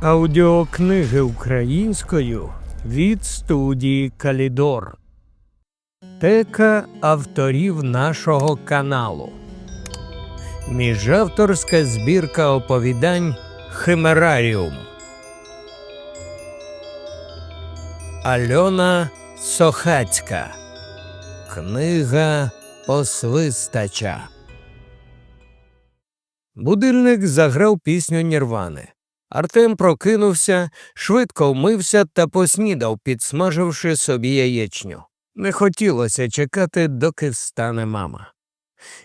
Аудіокниги українською від студії Калідор. Тека авторів нашого каналу. Міжавторська збірка оповідань Химераріум. Альона Сохацька. Книга Посвистача. Будильник заграв пісню Нірвани. Артем прокинувся, швидко вмився та поснідав, підсмаживши собі яєчню. Не хотілося чекати, доки встане мама.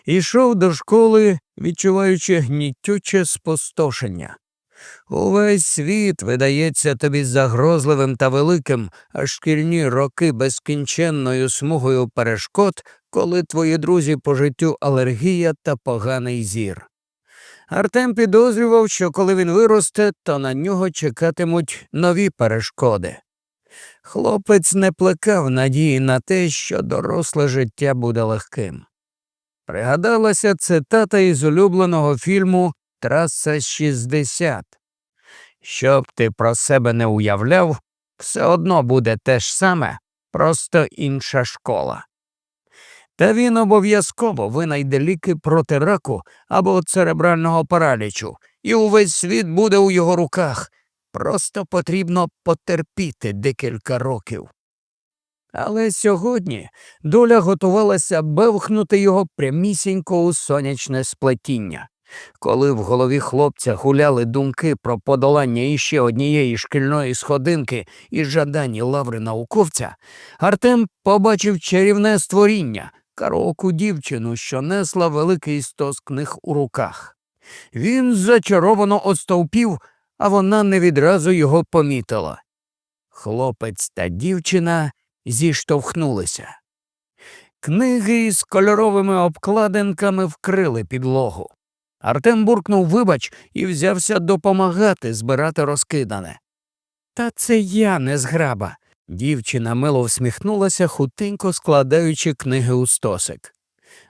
Ішов до школи, відчуваючи гнітюче спустошення. Увесь світ видається тобі загрозливим та великим, а шкільні роки безкінченною смугою перешкод, коли твої друзі по життю алергія та поганий зір. Артем підозрював, що коли він виросте, то на нього чекатимуть нові перешкоди. Хлопець не плекав надії на те, що доросле життя буде легким. Пригадалася цитата із улюбленого фільму Траса 60. Щоб ти про себе не уявляв, все одно буде те ж саме, просто інша школа. Та він обов'язково винайде ліки проти раку або церебрального паралічу, і увесь світ буде у його руках. Просто потрібно потерпіти декілька років. Але сьогодні доля готувалася бевхнути його прямісінько у сонячне сплетіння. Коли в голові хлопця гуляли думки про подолання іще однієї шкільної сходинки і жадані лаври науковця, Артем побачив чарівне створіння, караоку дівчину, що несла великий стос книг у руках. Він зачаровано остовпів, а вона не відразу його помітила. Хлопець та дівчина зіштовхнулися. Книги із кольоровими обкладинками вкрили підлогу. Артем буркнув вибач і взявся допомагати збирати розкидане. Та це я не зграба. Дівчина мило всміхнулася, хутенько складаючи книги у стосик.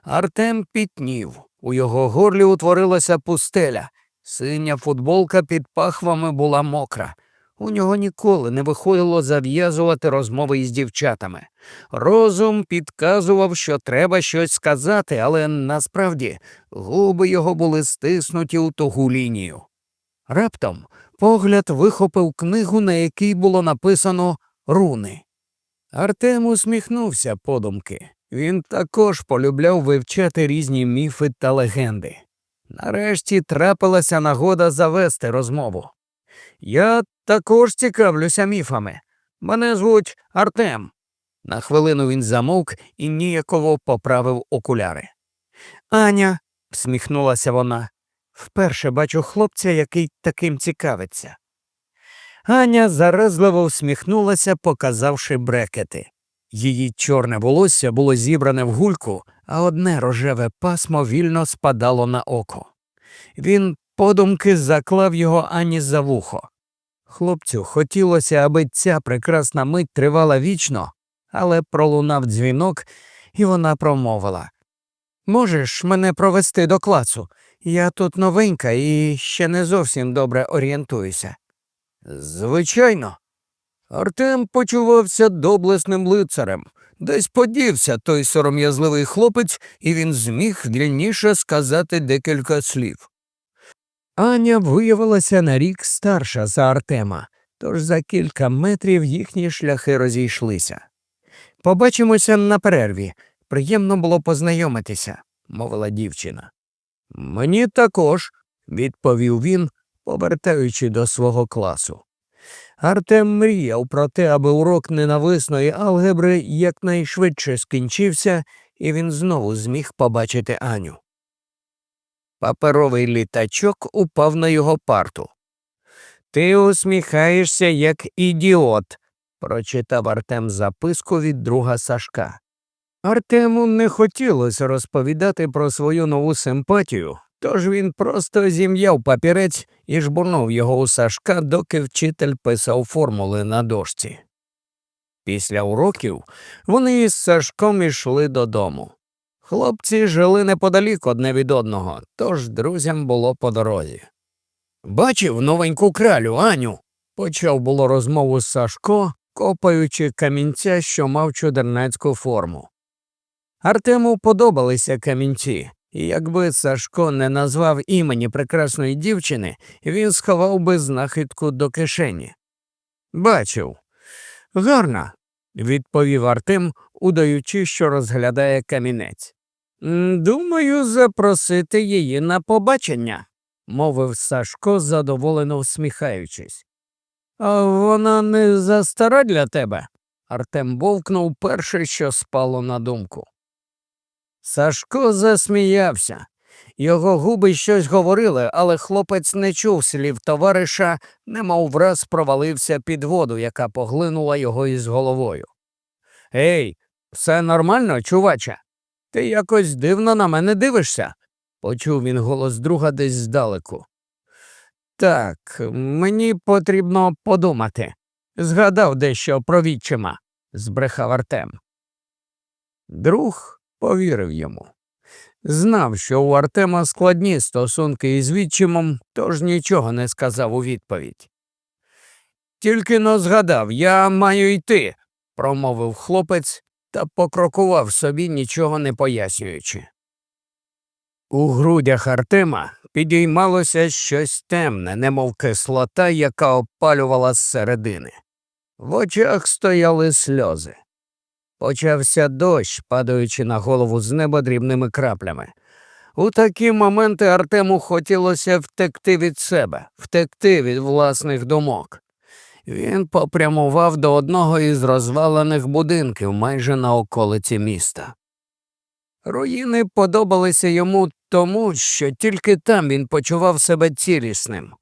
Артем пітнів. У його горлі утворилася пустеля. Синя футболка під пахвами була мокра. У нього ніколи не виходило зав'язувати розмови із дівчатами. Розум підказував, що треба щось сказати, але насправді губи його були стиснуті у тугу лінію. Раптом погляд вихопив книгу, на якій було написано руни. Артем усміхнувся подумки. Він також полюбляв вивчати різні міфи та легенди. Нарешті трапилася нагода завести розмову. Я також цікавлюся міфами. Мене звуть Артем. На хвилину він замовк і ніяково поправив окуляри. Аня, всміхнулася вона, вперше бачу хлопця, який таким цікавиться. Аня заразливо всміхнулася, показавши брекети. Її чорне волосся було зібране в гульку, а одне рожеве пасмо вільно спадало на око. Він подумки заклав його ані за вухо. Хлопцю хотілося, аби ця прекрасна мить тривала вічно, але пролунав дзвінок, і вона промовила Можеш мене провести до класу? Я тут новенька і ще не зовсім добре орієнтуюся. Звичайно. Артем почувався доблесним лицарем. Десь подівся той сором'язливий хлопець, і він зміг вільніше сказати декілька слів. Аня виявилася на рік старша за Артема, тож за кілька метрів їхні шляхи розійшлися. Побачимося на перерві. Приємно було познайомитися, мовила дівчина. Мені також, відповів він, повертаючи до свого класу. Артем мріяв про те, аби урок ненависної алгебри якнайшвидше скінчився, і він знову зміг побачити Аню. Паперовий літачок упав на його парту. Ти усміхаєшся, як ідіот, прочитав Артем записку від друга Сашка. Артему не хотілося розповідати про свою нову симпатію, тож він просто зім'яв папірець і жбурнув його у Сашка, доки вчитель писав формули на дошці. Після уроків вони із Сашком ішли додому. Хлопці жили неподалік одне від одного, тож друзям було по дорозі. Бачив новеньку кралю, Аню. Почав було розмову з Сашко, копаючи камінця, що мав чудернацьку форму. Артему подобалися камінці, якби Сашко не назвав імені прекрасної дівчини, він сховав би знахідку до кишені. Бачив. Гарна, відповів Артем, удаючи, що розглядає камінець. Думаю, запросити її на побачення, мовив Сашко, задоволено всміхаючись. А вона не застара для тебе? Артем бовкнув перше, що спало на думку. Сашко засміявся. Його губи щось говорили, але хлопець не чув слів товариша, немов враз провалився під воду, яка поглинула його із головою. Ей, все нормально, чуваче? Ти якось дивно на мене дивишся, почув він голос друга десь здалеку. Так, мені потрібно подумати. Згадав дещо про відчима, збрехав Артем. Друг повірив йому. Знав, що у Артема складні стосунки із відчимом, тож нічого не сказав у відповідь. Тільки но згадав, я маю йти, промовив хлопець та покрокував собі, нічого не пояснюючи. У грудях Артема підіймалося щось темне, немов кислота, яка опалювала зсередини. В очах стояли сльози. Почався дощ, падаючи на голову з неба дрібними краплями. У такі моменти Артему хотілося втекти від себе, втекти від власних думок. Він попрямував до одного із розвалених будинків майже на околиці міста. Руїни подобалися йому тому, що тільки там він почував себе цілісним.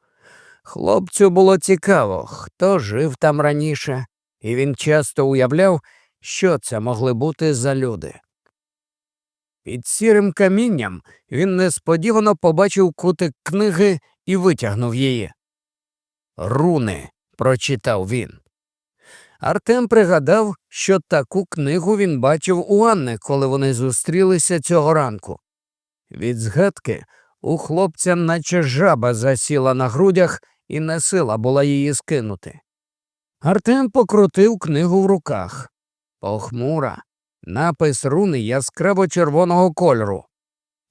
Хлопцю було цікаво, хто жив там раніше, і він часто уявляв, що це могли бути за люди. Під сірим камінням він несподівано побачив кутик книги і витягнув її. Руни, прочитав він. Артем пригадав, що таку книгу він бачив у Анни, коли вони зустрілися цього ранку. Від згадки у хлопця наче жаба засіла на грудях і не сила була її скинути. Артем покрутив книгу в руках. Похмура, напис руни яскраво червоного кольору.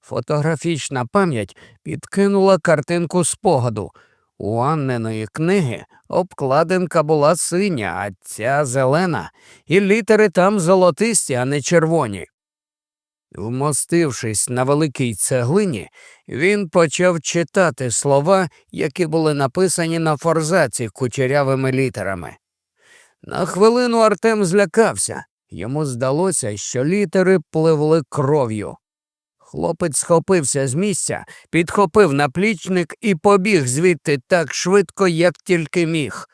Фотографічна пам'ять підкинула картинку спогаду. У Анниної книги обкладинка була синя, а ця зелена, і літери там золотисті, а не червоні. Вмостившись на великій цеглині, він почав читати слова, які були написані на форзаці кучерявими літерами. На хвилину Артем злякався. Йому здалося, що літери пливли кров'ю. Хлопець схопився з місця, підхопив наплічник і побіг звідти так швидко, як тільки міг.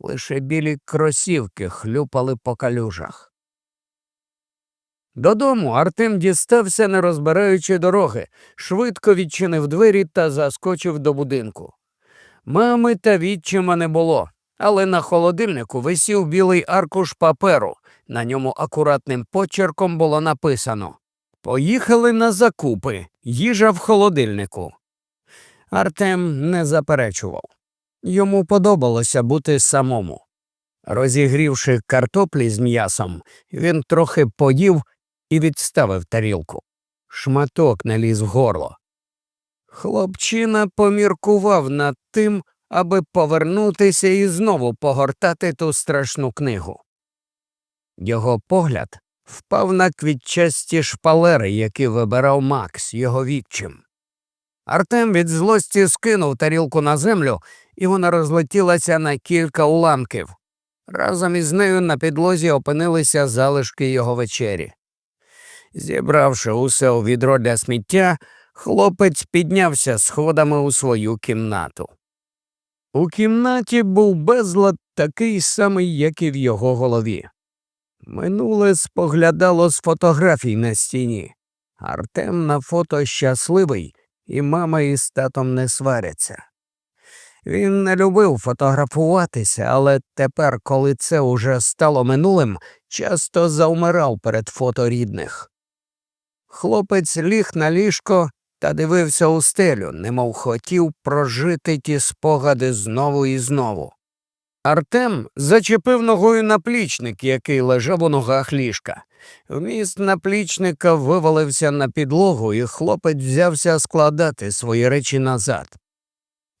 Лише білі кросівки хлюпали по калюжах. Додому Артем дістався, не розбираючи дороги, швидко відчинив двері та заскочив до будинку. Мами та відчима не було, але на холодильнику висів білий аркуш паперу. На ньому акуратним почерком було написано Поїхали на закупи, їжа в холодильнику. Артем не заперечував. Йому подобалося бути самому. Розігрівши картоплі з м'ясом, він трохи поїв і відставив тарілку. Шматок не ліз в горло. Хлопчина поміркував над тим, аби повернутися і знову погортати ту страшну книгу. Його погляд впав на квітчасті шпалери, які вибирав Макс, його відчим. Артем від злості скинув тарілку на землю, і вона розлетілася на кілька уламків. Разом із нею на підлозі опинилися залишки його вечері. Зібравши усе у відро для сміття, хлопець піднявся сходами у свою кімнату. У кімнаті був безлад такий самий, як і в його голові. Минуле споглядало з фотографій на стіні. Артем на фото щасливий, і мама із татом не сваряться. Він не любив фотографуватися, але тепер, коли це уже стало минулим, часто завмирав перед фото рідних. Хлопець ліг на ліжко та дивився у стелю, немов хотів прожити ті спогади знову і знову. Артем зачепив ногою наплічник, який лежав у ногах ліжка. Вміст наплічника вивалився на підлогу, і хлопець взявся складати свої речі назад.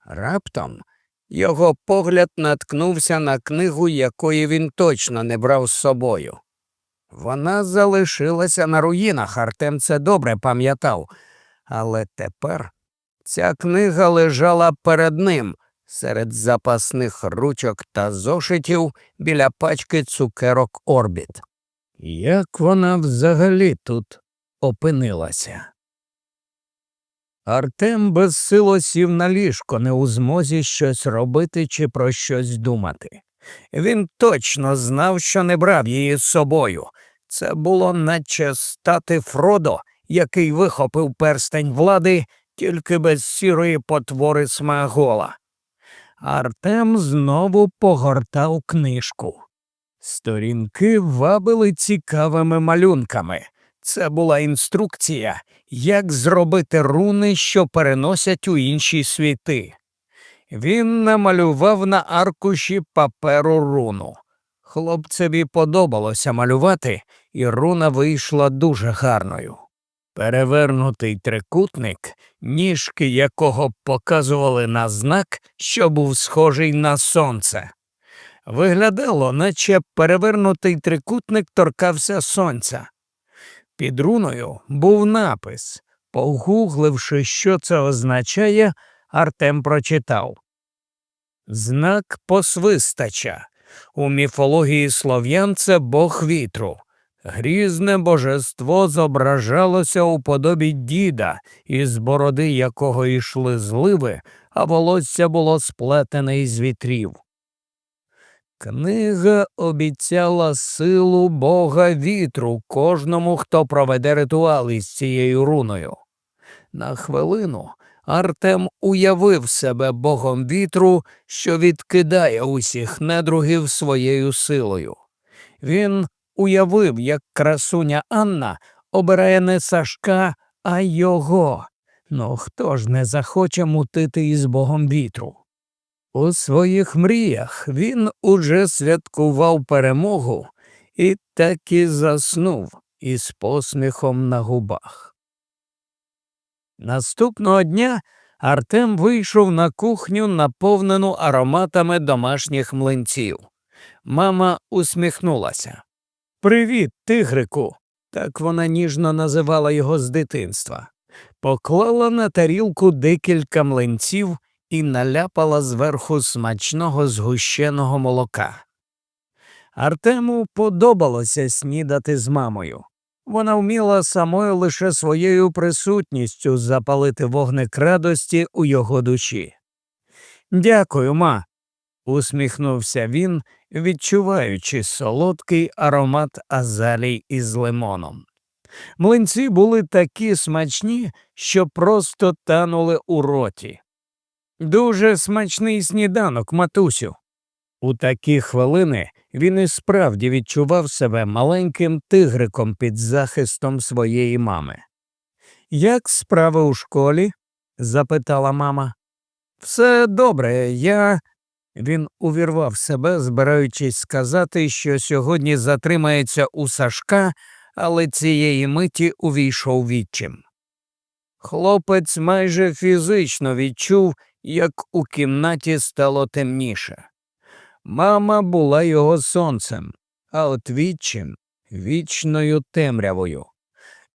Раптом його погляд наткнувся на книгу, якої він точно не брав з собою. Вона залишилася на руїнах, Артем це добре пам'ятав, але тепер ця книга лежала перед ним серед запасних ручок та зошитів біля пачки цукерок Орбіт. Як вона взагалі тут опинилася? Артем безсило сів на ліжко, не у змозі щось робити чи про щось думати. Він точно знав, що не брав її з собою. Це було наче стати Фродо, який вихопив перстень влади тільки без сірої потвори смагола. Артем знову погортав книжку. Сторінки вабили цікавими малюнками. Це була інструкція, як зробити руни, що переносять у інші світи. Він намалював на аркуші паперу руну. Хлопцеві подобалося малювати, і руна вийшла дуже гарною. Перевернутий трикутник, ніжки якого показували на знак, що був схожий на сонце. Виглядало, наче перевернутий трикутник торкався сонця. Під руною був напис. Погугливши, що це означає, Артем прочитав Знак посвистача. У міфології слов'ян це бог вітру. Грізне божество зображалося у подобі діда, із бороди якого йшли зливи, а волосся було сплетене із вітрів. Книга обіцяла силу бога вітру кожному, хто проведе ритуал із цією руною. На хвилину Артем уявив себе богом вітру, що відкидає усіх недругів своєю силою. Він уявив, як красуня Анна обирає не Сашка, а його. Ну хто ж не захоче мутити із богом вітру? У своїх мріях він уже святкував перемогу і так і заснув із посміхом на губах. Наступного дня Артем вийшов на кухню, наповнену ароматами домашніх млинців. Мама усміхнулася. Привіт, тигрику. Так вона ніжно називала його з дитинства. Поклала на тарілку декілька млинців і наляпала зверху смачного згущеного молока. Артему подобалося снідати з мамою. Вона вміла самою лише своєю присутністю запалити вогник радості у його душі. Дякую, ма, усміхнувся він, відчуваючи солодкий аромат азалій із лимоном. Млинці були такі смачні, що просто танули у роті. Дуже смачний сніданок, матусю. У такі хвилини він і справді відчував себе маленьким тигриком під захистом своєї мами. Як справи у школі? запитала мама. Все добре, я. Він увірвав себе, збираючись сказати, що сьогодні затримається у Сашка, але цієї миті увійшов відчим. Хлопець майже фізично відчув, як у кімнаті стало темніше. Мама була його сонцем, а от відчим вічною темрявою.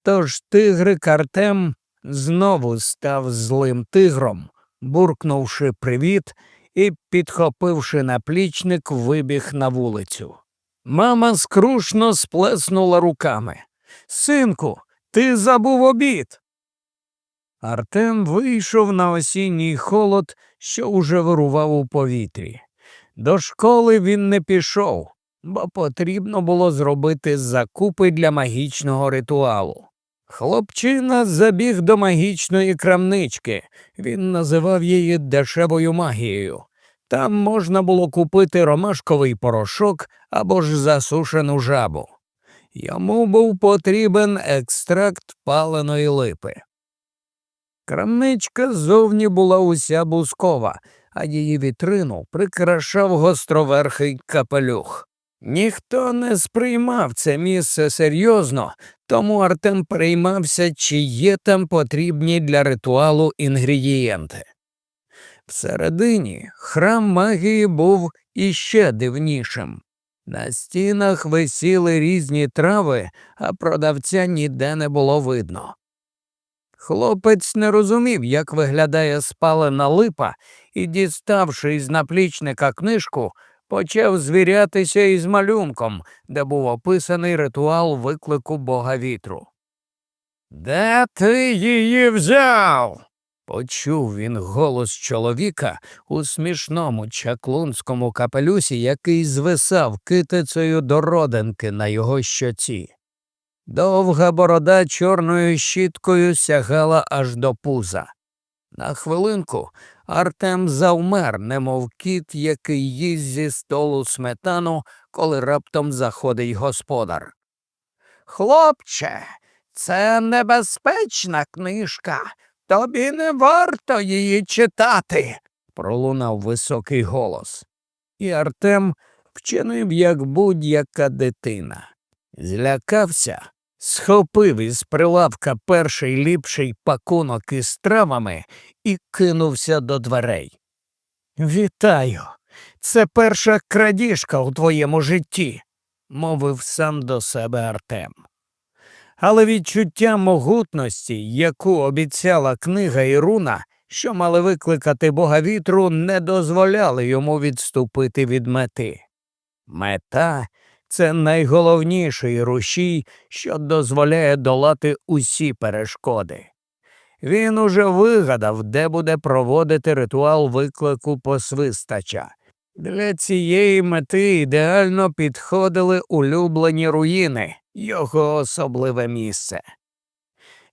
Тож тигрик Артем знову став злим тигром, буркнувши привіт і, підхопивши наплічник, вибіг на вулицю. Мама скрушно сплеснула руками. Синку, ти забув обід. Артем вийшов на осінній холод, що уже вирував у повітрі. До школи він не пішов, бо потрібно було зробити закупи для магічного ритуалу. Хлопчина забіг до магічної крамнички, він називав її дешевою магією. Там можна було купити ромашковий порошок або ж засушену жабу. Йому був потрібен екстракт паленої липи. Крамничка ззовні була уся бускова, а її вітрину прикрашав гостроверхий капелюх. Ніхто не сприймав це місце серйозно, тому Артем переймався, чи є там потрібні для ритуалу інгредієнти. Всередині храм магії був іще дивнішим. На стінах висіли різні трави, а продавця ніде не було видно. Хлопець не розумів, як виглядає спалена липа, і, діставши із наплічника книжку, почав звірятися із малюнком, де був описаний ритуал виклику бога вітру. Де ти її взяв? Почув він голос чоловіка у смішному чаклунському капелюсі, який звисав китицею до родинки на його щоці. Довга борода чорною щіткою сягала аж до пуза. На хвилинку Артем завмер, немов кіт, який їсть зі столу сметану, коли раптом заходить господар. Хлопче, це небезпечна книжка. Тобі не варто її читати, пролунав високий голос. І Артем вчинив, як будь-яка дитина. Злякався, схопив із прилавка перший ліпший пакунок із травами і кинувся до дверей. Вітаю, це перша крадіжка у твоєму житті, мовив сам до себе Артем. Але відчуття могутності, яку обіцяла книга і руна, що мали викликати бога вітру, не дозволяли йому відступити від мети. Мета це найголовніший рушій, що дозволяє долати усі перешкоди. Він уже вигадав, де буде проводити ритуал виклику посвистача. Для цієї мети ідеально підходили улюблені руїни, його особливе місце.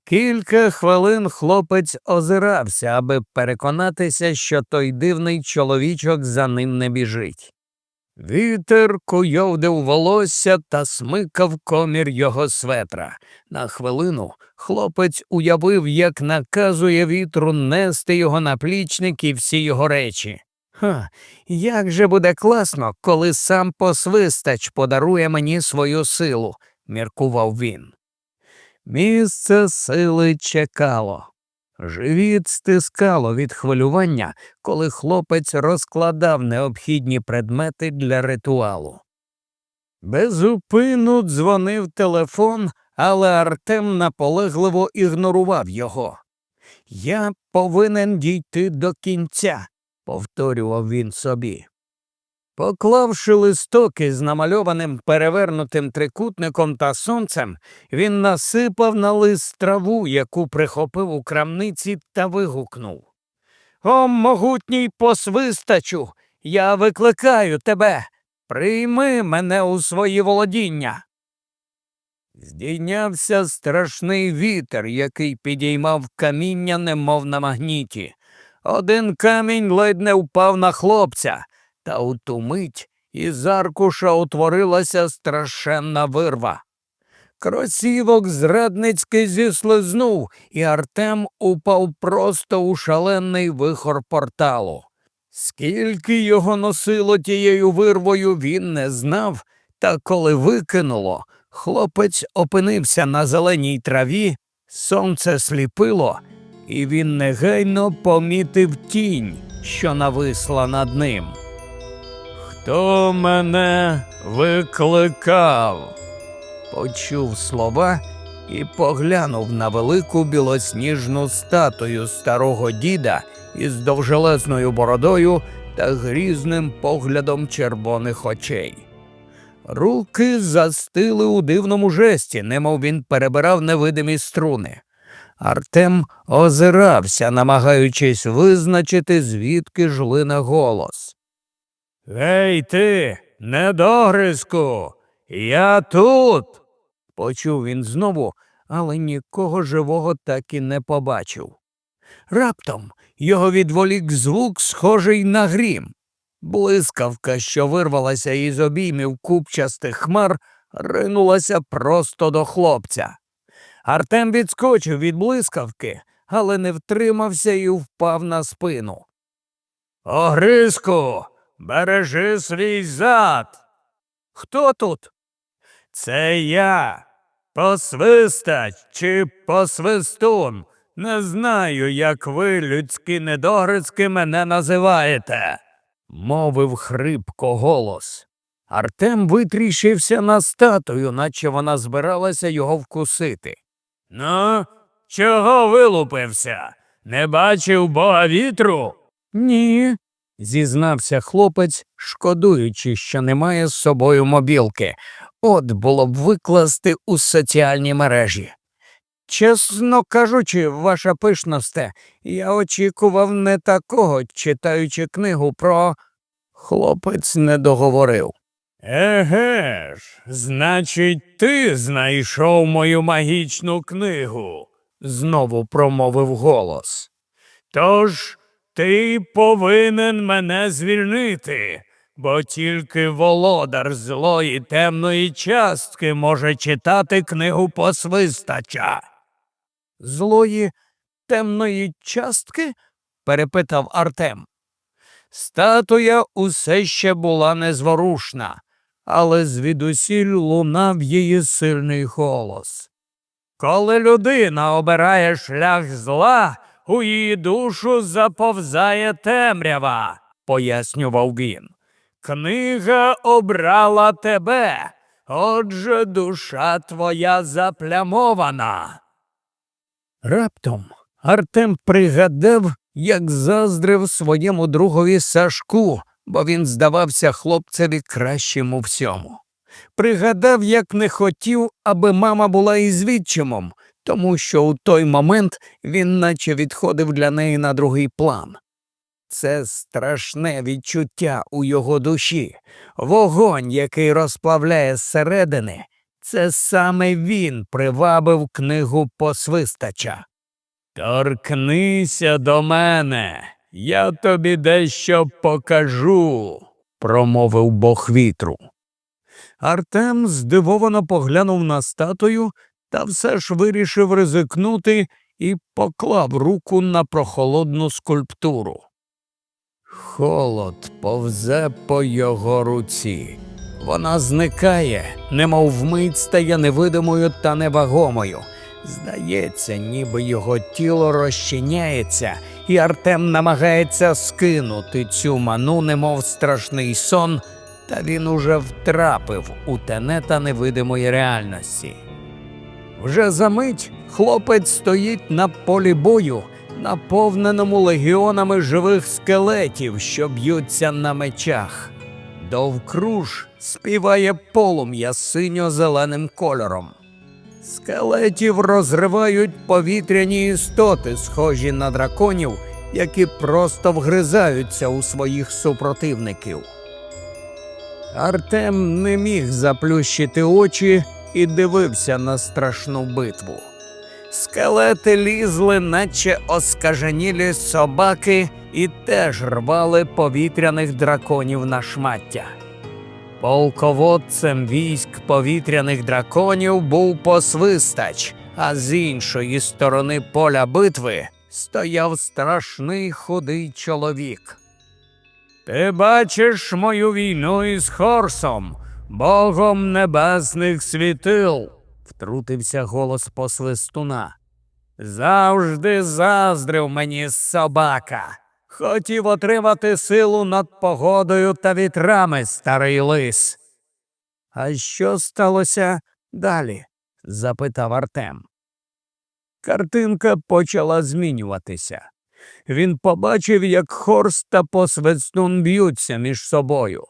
Кілька хвилин хлопець озирався, аби переконатися, що той дивний чоловічок за ним не біжить. Вітер куйовдив волосся та смикав комір його светра. На хвилину хлопець уявив, як наказує вітру нести його наплічник і всі його речі. Ха, як же буде класно, коли сам посвистач подарує мені свою силу, міркував він. Місце сили чекало. Живіт стискало від хвилювання, коли хлопець розкладав необхідні предмети для ритуалу. Безупину дзвонив телефон, але Артем наполегливо ігнорував його. Я повинен дійти до кінця, повторював він собі. Поклавши листок із намальованим перевернутим трикутником та сонцем, він насипав на лист траву, яку прихопив у крамниці, та вигукнув О, могутній посвистачу, я викликаю тебе. Прийми мене у свої володіння. Здійнявся страшний вітер, який підіймав каміння, немов на магніті. Один камінь ледь не впав на хлопця, та у ту мить із аркуша утворилася страшенна вирва. Кросівок зрадницьки зіслизнув, і Артем упав просто у шалений вихор порталу. Скільки його носило тією вирвою, він не знав, та коли викинуло, хлопець опинився на зеленій траві, сонце сліпило, і він негайно помітив тінь, що нависла над ним. Хто мене викликав? Почув слова і поглянув на велику білосніжну статую старого діда із довжелезною бородою та грізним поглядом червоних очей. Руки застили у дивному жесті, немов він перебирав невидимі струни. Артем озирався, намагаючись визначити, звідки ж лине голос. Гей ти, недогризку, я тут. почув він знову, але нікого живого так і не побачив. Раптом його відволік звук, схожий на грім. Блискавка, що вирвалася із обіймів купчастих хмар, ринулася просто до хлопця. Артем відскочив від блискавки, але не втримався і впав на спину. Огризку, бережи свій зад. Хто тут? Це я. Посвистач чи посвистун. Не знаю, як ви, людські недогрицьки, мене називаєте, мовив хрипко голос. Артем витріщився на статую, наче вона збиралася його вкусити. Ну, чого вилупився? Не бачив бога вітру? Ні, зізнався хлопець, шкодуючи, що немає з собою мобілки. От було б викласти у соціальні мережі. Чесно кажучи, ваша пишносте, я очікував не такого, читаючи книгу про. Хлопець не договорив. Еге ж, значить, ти знайшов мою магічну книгу, знову промовив голос. Тож ти повинен мене звільнити, бо тільки володар злої темної частки може читати книгу посвистача. Злої темної частки? перепитав Артем. Статуя усе ще була незворушна, але звідусіль лунав її сильний голос. Коли людина обирає шлях зла, у її душу заповзає темрява, пояснював він. Книга обрала тебе, отже душа твоя заплямована. Раптом Артем пригадав, як заздрив своєму другові Сашку, бо він здавався хлопцеві кращим у всьому. Пригадав, як не хотів, аби мама була із відчимом, тому що у той момент він наче відходив для неї на другий план. Це страшне відчуття у його душі, вогонь, який розплавляє зсередини, це саме він привабив книгу посвистача. Торкнися до мене, я тобі дещо покажу, промовив бог вітру. Артем здивовано поглянув на статую та все ж вирішив ризикнути і поклав руку на прохолодну скульптуру. Холод повзе по його руці. Вона зникає, немов вмить стає невидимою та невагомою. Здається, ніби його тіло розчиняється, і Артем намагається скинути цю ману, немов страшний сон, та він уже втрапив у тенета невидимої реальності. Вже за мить хлопець стоїть на полі бою, наповненому легіонами живих скелетів, що б'ються на мечах. Довкруж співає полум'я синьо-зеленим кольором. Скелетів розривають повітряні істоти, схожі на драконів, які просто вгризаються у своїх супротивників. Артем не міг заплющити очі і дивився на страшну битву. Скелети лізли, наче оскаженілі собаки, і теж рвали повітряних драконів на шмаття. Полководцем військ повітряних драконів був посвистач, а з іншої сторони поля битви стояв страшний худий чоловік. Ти бачиш мою війну із Хорсом, богом небесних світил, втрутився голос посвистуна. Завжди заздрив мені собака. Хотів отримати силу над погодою та вітрами, старий лис. А що сталося далі? запитав Артем. Картинка почала змінюватися. Він побачив, як Хорс та посвистун б'ються між собою.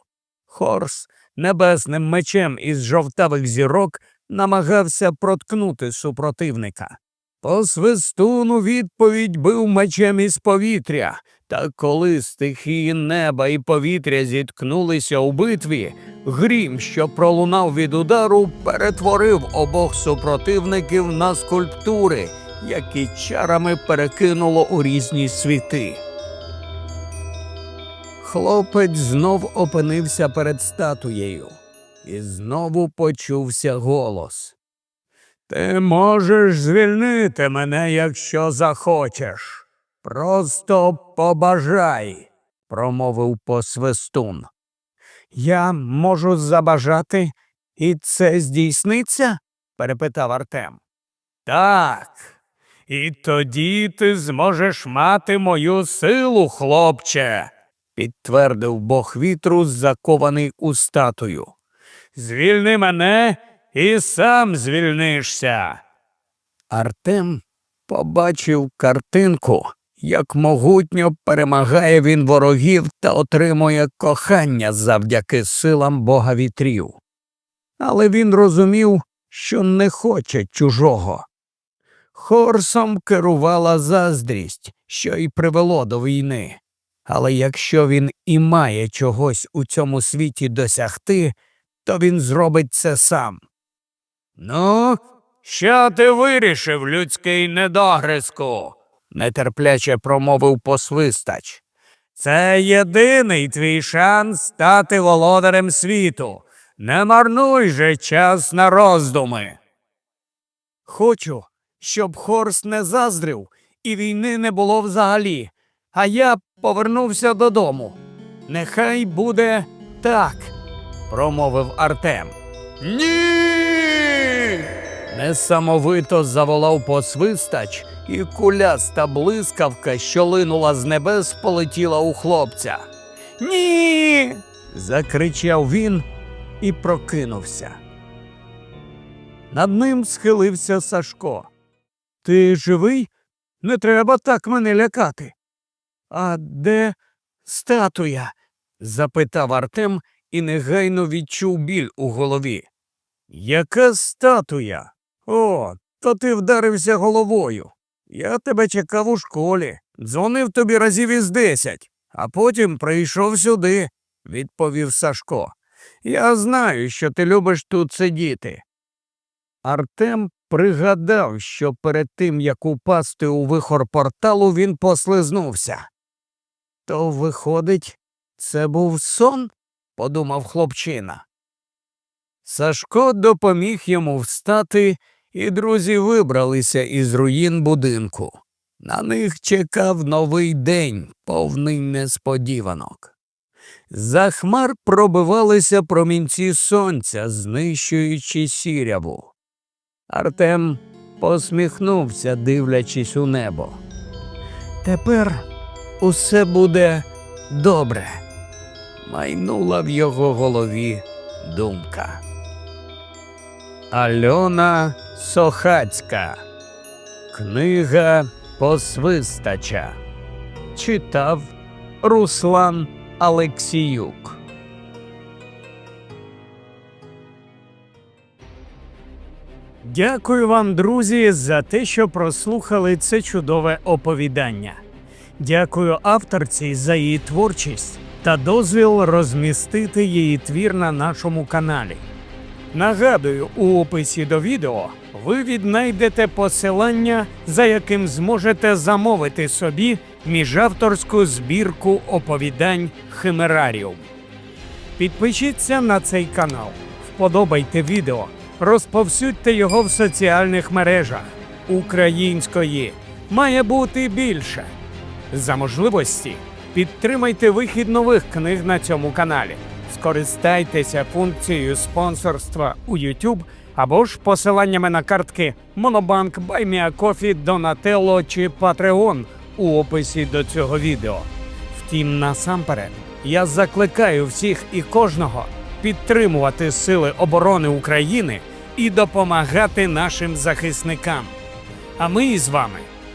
Хорс небесним мечем із жовтавих зірок намагався проткнути супротивника. Посвистун у відповідь бив мечем із повітря, та коли стихії неба і повітря зіткнулися у битві, грім, що пролунав від удару, перетворив обох супротивників на скульптури, які чарами перекинуло у різні світи. Хлопець знов опинився перед статуєю, і знову почувся голос. Ти можеш звільнити мене, якщо захочеш. Просто побажай, промовив посвистун. Я можу забажати, і це здійсниться? перепитав Артем. Так. І тоді ти зможеш мати мою силу, хлопче, підтвердив бог вітру, закований у статую. Звільни мене і сам звільнишся. Артем побачив картинку, як могутньо перемагає він ворогів та отримує кохання завдяки силам бога вітрів. Але він розумів, що не хоче чужого. Хорсом керувала заздрість, що й привело до війни. Але якщо він і має чогось у цьому світі досягти, то він зробить це сам. Ну, що ти вирішив, людський недогризку? нетерпляче промовив посвистач. Це єдиний твій шанс стати володарем світу. Не марнуй же час на роздуми. Хочу, щоб Хорс не заздрив і війни не було взагалі, а я повернувся додому. Нехай буде так, промовив Артем. Ні. Несамовито заволав посвистач, і куляста блискавка, що линула з небес, полетіла у хлопця. Ні. закричав він і прокинувся. Над ним схилився Сашко. Ти живий? Не треба так мене лякати. А де статуя? запитав Артем і негайно відчув біль у голові. Яка статуя? О, то ти вдарився головою. Я тебе чекав у школі, дзвонив тобі разів із десять, а потім прийшов сюди, відповів Сашко. Я знаю, що ти любиш тут сидіти. Артем пригадав, що перед тим, як упасти у вихор порталу, він послизнувся. То, виходить, це був сон? подумав хлопчина. Сашко допоміг йому встати, і друзі вибралися із руїн будинку. На них чекав новий день, повний несподіванок. За хмар пробивалися промінці сонця, знищуючи сіряву. Артем посміхнувся, дивлячись у небо. Тепер усе буде добре. Майнула в його голові думка. Альона Сохацька. Книга Посвистача. Читав Руслан Алексіюк. Дякую вам, друзі, за те, що прослухали це чудове оповідання. Дякую авторці за її творчість та дозвіл розмістити її твір на нашому каналі. Нагадую, у описі до відео ви віднайдете посилання, за яким зможете замовити собі міжавторську збірку оповідань Химераріум. Підпишіться на цей канал, вподобайте відео, розповсюдьте його в соціальних мережах. Української має бути більше. За можливості підтримайте вихід нових книг на цьому каналі. Скористайтеся функцією спонсорства у YouTube або ж посиланнями на картки Monobank, BuyMeACoffee, Donatello чи Patreon у описі до цього відео. Втім, насамперед, я закликаю всіх і кожного підтримувати Сили оборони України і допомагати нашим захисникам. А ми з вами